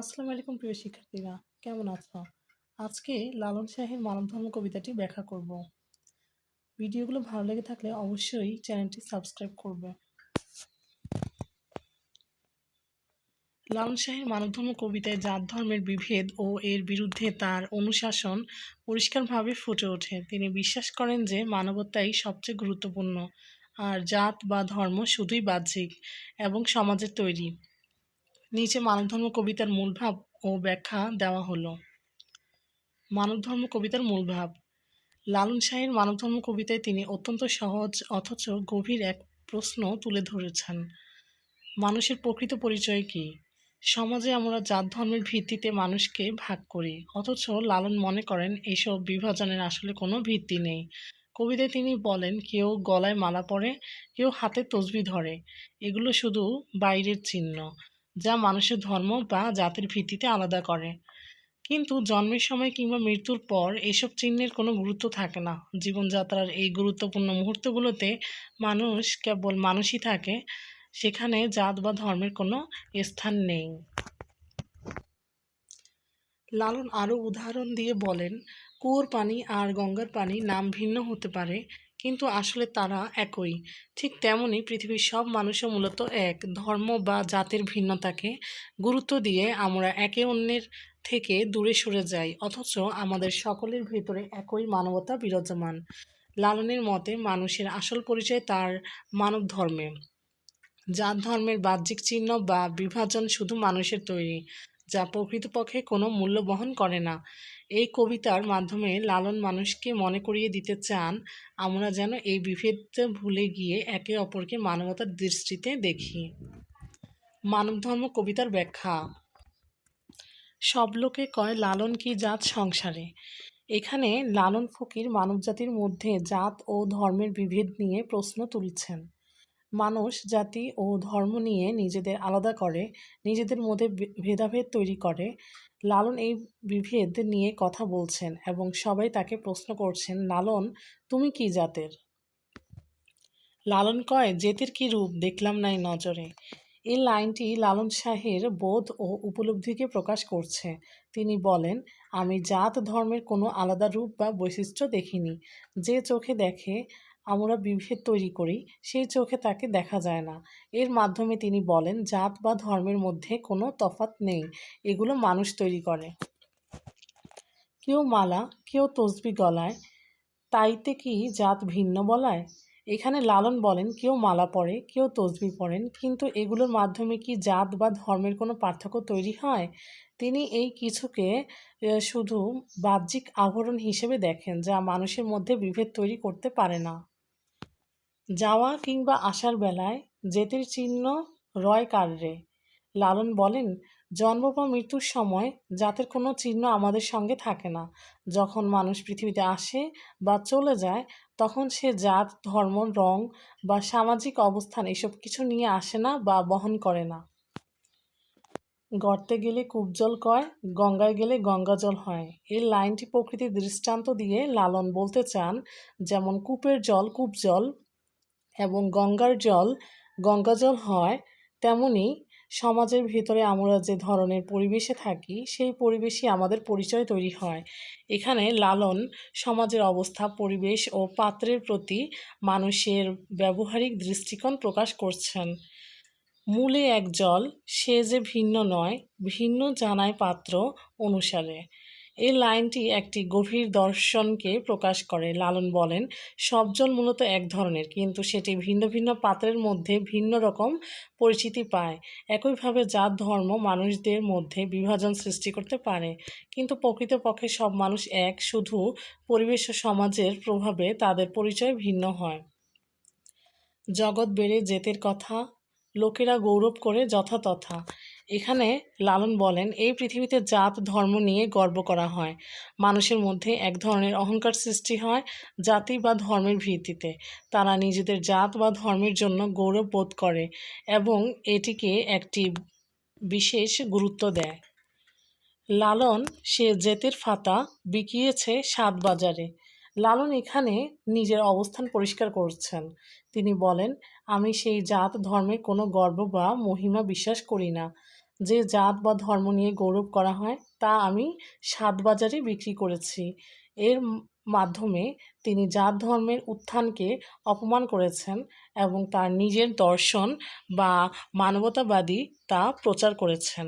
আসসালামু আলাইকুম প্রিয় শিক্ষার্থীরা, কেমন আছো? আজকে লালন শাহের মানবধর্ম কবিতাটি ব্যাখ্যা করব। ভিডিওগুলো ভালো লেগে থাকলে অবশ্যই চ্যানেলটি সাবস্ক্রাইব করবে। লালন শাহের মানবধর্ম কবিতায় জাত ধর্মের বিভেদ ও এর বিরুদ্ধে তার অনুশাসন পরিষ্কারভাবে ফুটে ওঠে। তিনি বিশ্বাস করেন যে মানবতাই সবচেয়ে গুরুত্বপূর্ণ, আর জাত বা ধর্ম শুধুই বাহ্যিক এবং সমাজের তৈরি। নিচে মানবধর্ম কবিতার মূল ভাব ও ব্যাখ্যা দেওয়া হলো। মানবধর্ম কবিতার মূল ভাব লালন শাহের মানবধর্ম কবিতায় তিনি অত্যন্ত সহজ অথচ গভীর এক প্রশ্ন তুলে ধরেছেন। মানুষের প্রকৃত পরিচয় কী? সমাজে আমরা জাত ধর্মের ভিত্তিতে মানুষকে ভাগ করি, অথচ লালন মনে করেন এইসব বিভাজনের আসলে কোনো ভিত্তি নেই। কবিতায় তিনি বলেন, কেউ গলায় মালা পরে, কেউ হাতে তসবি ধরে। এগুলো শুধু বাইরের চিহ্ন। যা মানুষের ধর্ম বা জাতির ভিত্তিতে আলাদা করে। কিন্তু জন্মের সময় কিংবা মৃত্যুর পর এসব চিহ্নের কোনো গুরুত্ব থাকে না। জীবনযাত্রার এই গুরুত্বপূর্ণ মুহূর্তগুলোতে মানুষ কেবল মানুষই থাকে, সেখানে জাত বা ধর্মের কোনো স্থান নেই। লালন আরও উদাহরণ দিয়ে বলেন, কুয়োর পানি আর গঙ্গার পানি নাম ভিন্ন হতে পারে। কিন্তু আসলে তারা একই। ঠিক তেমনই পৃথিবীর সব মানুষও মূলত এক। ধর্ম বা জাতের ভিন্নতাকে গুরুত্ব দিয়ে আমরা একে অন্যের থেকে দূরে সরে যাই, অথচ আমাদের সকলের ভেতরে একই মানবতা বিরাজমান। লালনের মতে মানুষের আসল পরিচয় তার মানব ধর্মে। জাত ধর্মের বাহ্যিক চিহ্ন বা বিভাজন শুধু মানুষের তৈরি। যা প্রকৃতপক্ষে কোনো মূল্য বহন করে না। এই কবিতার মাধ্যমে লালন মানুষকে মনে করিয়ে দিতে চান, আমরা যেন এই বিভেদ ভুলে গিয়ে একে অপরকে মানবতার দৃষ্টিতে দেখি। মানবধর্ম কবিতার ব্যাখ্যা। সব লোকে কয়, লালন কি জাত সংসারে? এখানে লালন ফকির মানবজাতির মধ্যে জাত ও ধর্মের বিভেদ নিয়ে প্রশ্ন তুলছেন। মানুষ, জাতি ও ধর্ম নিয়ে নিজেদের আলাদা করে, নিজেদের মধ্যে ভেদাভেদ তৈরি করে। লালন এই বিভেদ নিয়ে কথা বলছেন এবং সবাই তাকে প্রশ্ন করছেন, লালন, তুমি কি জাতের? লালন কয়, জেতের কি রূপ? দেখলাম নাই নজরে। এই লাইনটি লালন শাহের বোধ ও উপলব্ধিকে প্রকাশ করছে। তিনি বলেন, আমি জাত ধর্মের কোনো আলাদা রূপ বা বৈশিষ্ট্য দেখিনি। যে চোখে দেখে আমরা বিভেদ তৈরি করি, সেই চোখে তাকে দেখা যায় না। এর মাধ্যমে তিনি বলেন, জাত বা ধর্মের মধ্যে কোনো তফাত নেই, এগুলো মানুষ তৈরি করে। কেউ মালা, কেউ তসবি গলায়, তাইতে কি জাত ভিন্ন বলায়? এখানে লালন বলেন, কেউ মালা পরে, কেউ তসবি পড়েন কিন্তু এগুলোর মাধ্যমে কি জাত বা ধর্মের কোনো পার্থক্য তৈরি হয়? তিনি এই কিছুকে শুধু বাহ্যিক আবরণ হিসেবে দেখেন, যা মানুষের মধ্যে বিভেদ তৈরি করতে পারে না। যাওয়া কিংবা আসার বেলায় জেতের চিহ্ন রয় কাররে লালন বলেন, জন্ম বা মৃত্যুর সময় জাতের কোনো চিহ্ন আমাদের সঙ্গে থাকে না। যখন মানুষ পৃথিবীতে আসে বা চলে যায়, তখন সে জাত, ধর্ম, রং বা সামাজিক অবস্থান এসব কিছু নিয়ে আসে না বা বহন করে না। গর্তে গেলে কূপজল কয়, গঙ্গায় গেলে গঙ্গা জল হয়। এই লাইনটি প্রকৃতির দৃষ্টান্ত দিয়ে লালন বলতে চান, যেমন কূপের জল কূপজল এবং গঙ্গার জল, গঙ্গা জল হয় তেমনি সমাজের ভিতরে আমরা যে ধরনের পরিবেশে থাকি, সেই পরিবেশই আমাদের পরিচয় তৈরি হয়। এখানে লালন সমাজের অবস্থা, পরিবেশ ও পাত্রের প্রতি মানুষের ব্যবহারিক দৃষ্টিকোণ প্রকাশ করছেন। মূলে এক জল, সে যে ভিন্ন নয়, ভিন্ন জানায় পাত্র অনুসারে। এই লাইনটি একটি গভীর দর্শনকে প্রকাশ করে। লালন বলেন সবজন মূলত এক ধরনের, কিন্তু সেটি ভিন্ন ভিন্ন পাত্রের মধ্যে ভিন্ন রকম পরিচিতি পায়। একইভাবে জাত, ধর্ম, মানুষদের মধ্যে বিভাজন সৃষ্টি করতে পারে, কিন্তু প্রকৃতপক্ষে সব মানুষ এক, শুধু পরিবেশ ও সমাজের প্রভাবে তাদের পরিচয় ভিন্ন হয়। জগৎ বেড়ে জেতের কথা, লোকেরা গৌরব করে যথাতথা। এখানে লালন বলেন, এই পৃথিবীতে জাত, ধর্ম নিয়ে গর্ব করা হয়। মানুষের মধ্যে এক ধরনের অহংকার সৃষ্টি হয় জাতি বা ধর্মের ভিত্তিতে। তারা নিজেদের জাত বা ধর্মের জন্য গৌরব বোধ করে এবং এটিকে একটি বিশেষ গুরুত্ব দেয়। লালন, সে জেতের ফাতা বিকিয়েছে সাত বাজারে। লালন এখানে নিজের অবস্থান পরিষ্কার করছেন। তিনি বলেন, আমি সেই জাত ধর্মে কোনো গর্ব বা মহিমা বিশ্বাস করি না। যে জাত বা ধর্ম নিয়ে গৌরব করা হয়, তা আমি সাত বাজারে বিক্রি করেছি। এর মাধ্যমে তিনি জাত ধর্মের উত্থানকে অপমান করেছেন এবং তার নিজের দর্শন বা মানবতাবাদী তা প্রচার করেছেন।